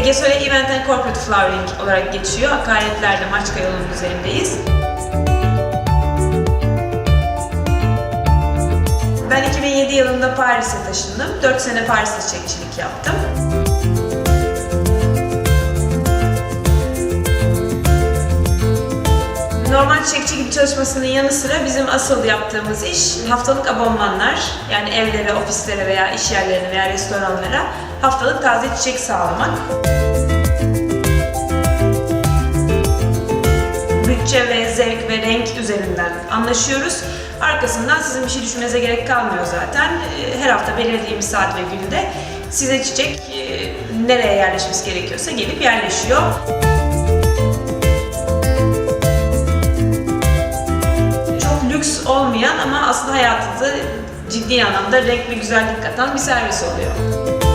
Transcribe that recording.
Sole Event and Corporate Flowering olarak geçiyor. Akaretler'de Maçka yolunun üzerindeyiz. Ben 2007 yılında Paris'e taşındım. 4 sene Paris'te çiçekçilik yaptım. Normal çiçekçi gibi çalışmasının yanı sıra bizim asıl yaptığımız iş haftalık abonmanlar. Yani evlere, ofislere veya iş yerlerine veya restoranlara haftalık taze çiçek sağlamak. bütçe ve zevk ve renk üzerinden anlaşıyoruz. Arkasından sizin bir şey düşünmenize gerek kalmıyor zaten. Ee, Her hafta belirlediğimiz saat ve günde size çiçek e, nereye yerleşmesi gerekiyorsa gelip yerleşiyor. Olmayan ama aslında hayatınıza ciddi anlamda renk ve güzellik katan bir servis oluyor.